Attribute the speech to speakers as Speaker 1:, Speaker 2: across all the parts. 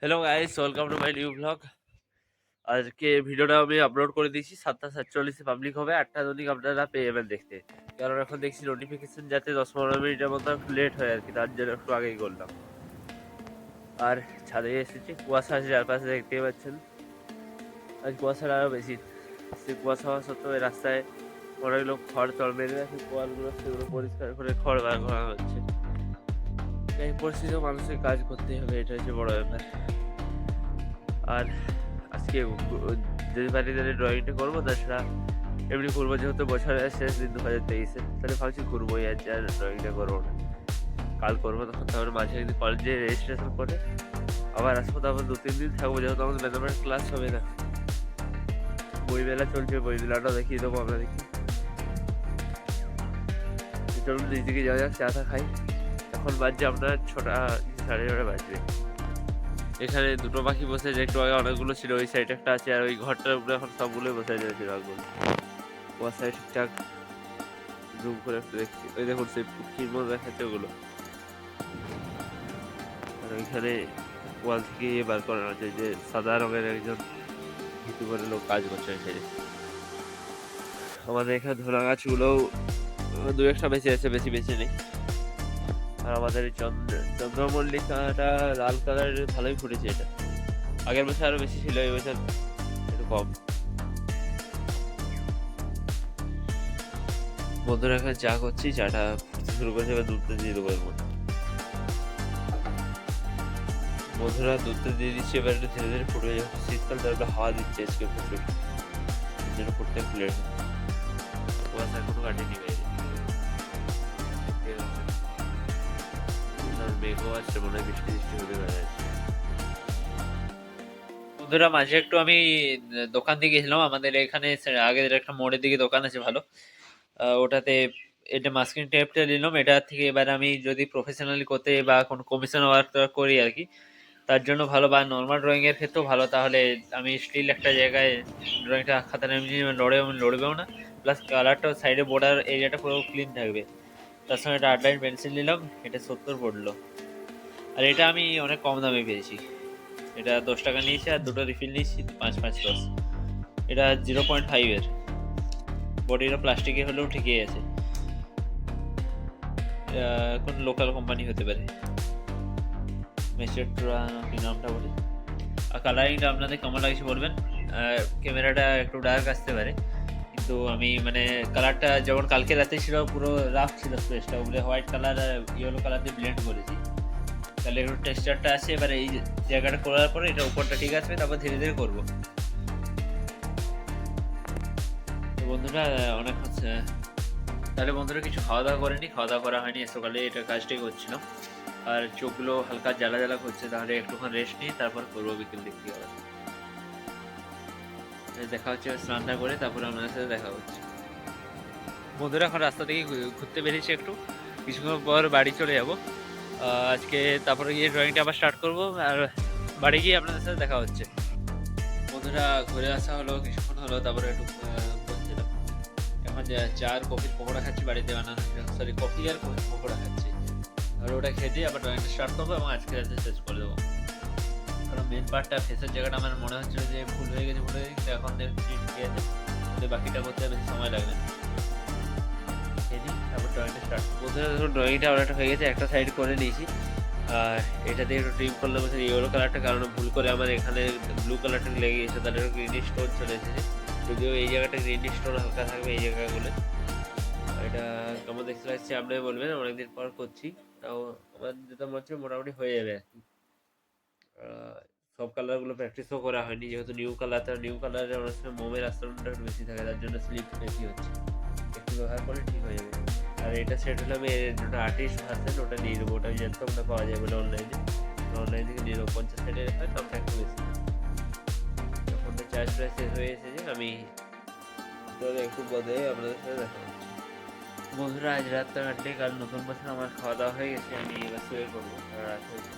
Speaker 1: Hello guys welcome to my new blog আজকে ভিডিওটা আমি আপলোড করে দিয়েছি। সাতটা সাতচল্লিশে পাবলিক হবে। আটটা দৈনিক আপনারা পেয়ে যাবেন দেখতে। কারণ এখন দেখছি নোটিফিকেশন যাতে দশ পনেরো মিনিটের মতো লেট হয় আর কি, তার জন্য একটু আগেই করলাম। আর ছাদে এসেছি। কুয়াশা আছে, চারপাশে দেখতেই পাচ্ছেন। আর কুয়াশাটা আরও বেশি। সে কুয়াশা হওয়া সত্ত্বেও রাস্তায় অনেক লোক খড় চড় মেরে রাখে, কোয়ালগুলো সেগুলো পরিষ্কার করে খড় বার করা হচ্ছে। এই পরিস্থিতিও মানুষের কাজ করতেই হবে, এটা হচ্ছে বড় ব্যাপার। আর আজকে যদি পারি তাহলে ড্রয়িংটা করব, তাছাড়া এমনি করব, যেহেতু বছরের শেষ দিন দু হাজার তেইশে, তাহলে ভাবছি ঘুরবোই আর যে আর ড্রয়িংটা করব না। কাল করব তখন তারপরে মাঝে একদিন কলেজে রেজিস্ট্রেশন করে আবার আসব, তারপর দু, তিন দিন থাকব, যেহেতু আমাদের ম্যাথামেটিক্স ক্লাস হবে না। বই মেলা চলছে বই মেলাটাও দেখিয়ে দেবো দেখি চলুন দিকে যাওয়া যাক, চা খাই। এখন বাজছে আপনার ছটা সাড়ে ছটা বাজবে। এখানে দুটো পাখি বসে আছে, একটু আগে অনেকগুলো ছিল, ওই সাইড একটা আছে আর ওই ঘরটার উপরে এখন সবগুলোই বসে আছে বেশিরভাগগুলো কুয়াশায় ঠিকঠাক। জুম করে একটু দেখছি। ওই দেখুন, সেই পুটকির মতো দেখাচ্ছে ওগুলো। আর ওইখানে ওয়াল থেকে ইয়ে বার করানো আছে যে সাদা রঙের একজন ভিতু করে লোক কাজ করছে সাইডে আমাদের এখানে ধরা গাছগুলোও দু একটা বেশি আছে, বেশি বেশি নেই। আর আমাদের চন্দ্র চন্দ্রমল্লিকাটা লাল কালারের ভালোই ফুটেছে এটা। আগের বছর আরও বেশি ছিল, এই বছর একটু কম। বন্ধুরা, এখানে চা করছি, চাটা শুরু করেছে, এবার দুধটা দিয়ে দেবো এর মধ্যে। বন্ধুরা, দুধটা দিয়ে দিচ্ছি, এবার একটু ধীরে ধীরে ফুটে যাবে। শীতকাল, তার হাওয়া দিচ্ছে আজকে প্রচুর। জন্য ফুটতে লেট কুয়াশা এখনও কাটেনি আসছে মনে বৃষ্টি বৃষ্টি হতে বন্ধুরা, মাঝে একটু আমি দোকান দিয়ে গেছিলাম। আমাদের এখানে আগের একটা মোড়ের দিকে দোকান আছে, ভালো। ওটাতে এটা মাস্কিং টেপটা নিলাম। এটা থেকে এবার আমি যদি প্রফেশনালি করতে বা কোনো কমিশন ওয়ার্ক করি আর কি, তার জন্য ভালো। বা নর্মাল ড্রয়িংয়ের ক্ষেত্রেও ভালো। তাহলে আমি স্টিল একটা জায়গায় ড্রয়িংটা এমনি লড়েও আমি লড়বেও না। প্লাস কালারটাও সাইডে বর্ডার এরিয়াটা পুরো ক্লিন থাকবে। তার সঙ্গে একটা আটলাইন পেন্সিল নিলাম। এটা সত্তর পড়ল। আর এটা আমি অনেক কম দামে পেয়েছি। এটা দশ টাকা নিয়েছি আর দুটো রিফিল নিয়েছি, পাঁচ পাঁচ, দশ। এটা জিরো পয়েন্ট ফাইভের বডিটা প্লাস্টিকের হলেও ঠিকই আছে। কোন লোকাল কোম্পানি হতে পারে। মেসেট্রা কি নামটা বলে? আর কালারিংটা আপনাদের কেমন লাগছে বলবেন? ক্যামেরাটা একটু ডার্ক আসতে পারে। কিন্তু আমি মানে কালারটা যখন কালকে রাতে ছিল, পুরো রাফ ছিল স্পেসটা ওগুলো হোয়াইট কালার আর ইয়েলো কালার দিয়ে ব্লেন্ড করেছি। তাহলে একটু টেক্সচারটা আসে এবার এই জায়গাটা করার পরে এটা উপরটা ঠিক আসবে তারপর ধীরে ধীরে করব। তো বন্ধুরা, অনেক হচ্ছে, তাহলে বন্ধুরা কিছু খাওয়া দাওয়া করেনি, খাওয়া দাওয়া করা হয়নি, সকালে এটা কাজটাই করছিলাম আর চোখগুলো হালকা জ্বালা জ্বালা করছে, তাহলে একটুখানি রেস্ট নিই তারপর করব বিকেল দিক থেকে দেখা হচ্ছে স্নানটা করে তারপরে আপনাদের সাথে দেখা হচ্ছে। বন্ধুরা, এখন রাস্তা থেকে ঘুরতে বেরিয়েছি একটু। কিছুক্ষণ পর বাড়ি চলে যাব। আজকে তারপরে গিয়ে ড্রয়িংটা আবার স্টার্ট করব। আর বাড়ি গিয়ে আপনাদের সাথে দেখা হচ্ছে। বন্ধুরা, ঘুরে আসা হলো, কিছুক্ষণ হলো, তারপরে একটু বলছিলাম এখন যা- চা আর কফির পকোড়া খাচ্ছি, বাড়িতে বানানো। সরি, কফি আর কফির পকোড়া খাচ্ছি। আর ওটা খেয়ে দিয়ে আবার ড্রয়িংটা স্টার্ট করব এবং আজকে রাতে শেষ করে দেবো। কারণ মেন পার্টটা ফেসের জায়গাটা আমার মনে হচ্ছিল যে ভুল হয়ে গেছে, ভুল হয়ে গেছে। এখন দেখছি, ঠিক আছে। বাকিটা করতে বেশি সময় লাগবে না। বন্ধুরা ধরুন ড্রয়িংটা অনেকটা হয়ে গেছে, একটা সাইড করে নিয়েছি। আর এটা দিয়ে একটু ট্রিম করলাম হচ্ছে ইয়েলো কালারটা কারণ ভুল করে আমার এখানে ব্লু কালারটা লেগে গেছে, তাহলে একটু গ্রিন স্টোন চলে এসেছে। যদিও এই জায়গাটা গ্রিন স্টোন হালকা থাকবে এই জায়গাগুলো। এটা কেমন দেখতে লাগছে আপনি বলবেন অনেকদিন পর করছি। তাও আমার যেটা মনে হচ্ছে মোটামুটি হয়ে যাবে আর কি। সব কালারগুলো প্র্যাকটিসও করা হয়নি, যেহেতু নিউ কালার তো নিউ কালারে অনেক সময় মোমের আস্তরণটা একটু বেশি থাকে, তার জন্য স্লিপ বেশি হচ্ছে। একটু ব্যবহার করলে ঠিক হয়ে যাবে। আর এটা সেট হলে আমি ওটা আর্টিস্ট ভার্সেন ওটা নিয়ে নেব ওটা জানতাম না পাওয়া যাবে অনলাইনে অনলাইন থেকে নিয়ে নেব পঞ্চাশ ষাটের হয় দামটা একটু বেশি। ফোনটা চার্জ প্রায় শেষ হয়ে এসেছে, আমি একটু বদলে আপনাদের সাথে দেখা বন্ধুরা, আজ রাত তো কাটলে, কাল নতুন বছর আমার খাওয়া দাওয়া হয়ে গেছে, আমি এবার শুয়ে করব রাত হয়েছে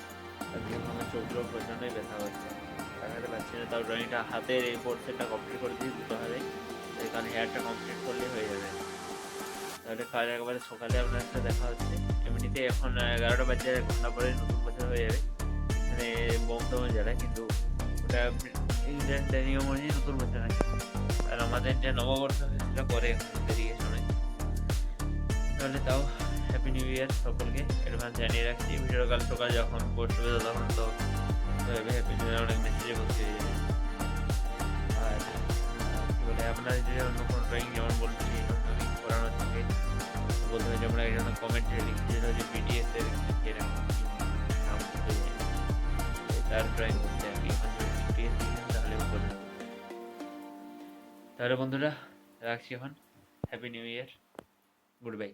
Speaker 1: আজকে আমার চোখগুলো প্রচণ্ডই ব্যথা হচ্ছে দেখাতে পারছি না, তাও ড্রয়িংটা হাতের এই পোর্শনটা কমপ্লিট করে দিই দুটো হাতে। কারণ হেয়ারটা কমপ্লিট করলেই হয়ে যাবে। তাহলে কাল একবারে সকালে আপনার সাথে দেখা হচ্ছে। এমনিতে এখন এগারোটা বাজে এক ঘণ্টা পরে নতুন বছর হয়ে যাবে। এখানে মানে বোম টোম জ্বালায় কিন্তু ওটা ইংল্যান্ডের নিয়ম অনুযায়ী নতুন বছর আছে আর আমাদের যে নববর্ষ সেটা পরে বেরিয়ে শোনায় তাহলে তাও হ্যাপি নিউ ইয়ার সকলকে। অ্যাডভান্স জানিয়ে রাখছি ভিডিও কাল সকাল যখন পোস্ট হবে তখন তো হ্যাপি নিউ ইয়ার অনেক মেসেজে ভর্তি হয়ে যাবে। আর, কি বলে, আপনার যদি অন্য কোনো ড্রয়িং যেমন বলতে হয় আমরা এই জন্য কমেন্টে লিখছি যে পিডিএফ এর এরকম নাম তার ড্রয়িং করতে যদি পিডিএফ দিই, তাহলে বলে তাহলে বন্ধুরা, রাখছি এখন। Happy new year goodbye